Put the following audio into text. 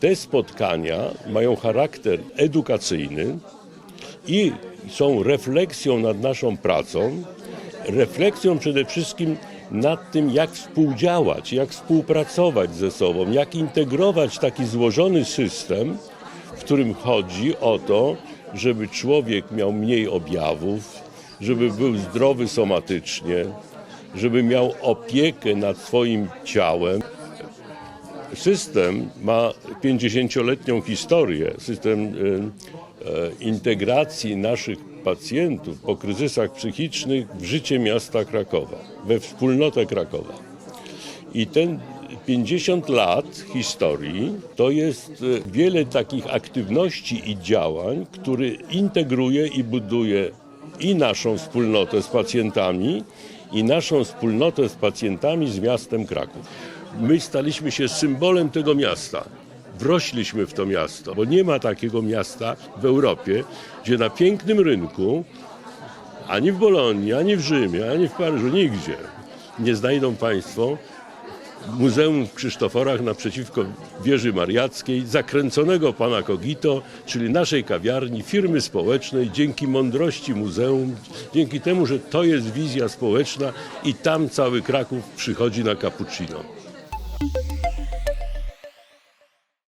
Te spotkania mają charakter edukacyjny i są refleksją nad naszą pracą, refleksją przede wszystkim nad tym, jak współdziałać, jak współpracować ze sobą, jak integrować taki złożony system, w którym chodzi o to, żeby człowiek miał mniej objawów, żeby był zdrowy somatycznie, żeby miał opiekę nad swoim ciałem. System ma 50-letnią historię, system e, e, integracji naszych pacjentów po kryzysach psychicznych w życie miasta Krakowa, we wspólnotę Krakowa. I ten 50 lat historii to jest e, wiele takich aktywności i działań, które integruje i buduje i naszą wspólnotę z pacjentami, i naszą wspólnotę z pacjentami z miastem Kraków. My staliśmy się symbolem tego miasta. Wrośliśmy w to miasto, bo nie ma takiego miasta w Europie, gdzie na pięknym rynku ani w Bolonii, ani w Rzymie, ani w Paryżu, nigdzie nie znajdą Państwo Muzeum w Krzysztoforach naprzeciwko wieży mariackiej, zakręconego pana Kogito, czyli naszej kawiarni, firmy społecznej, dzięki mądrości muzeum, dzięki temu, że to jest wizja społeczna i tam cały Kraków przychodzi na cappuccino.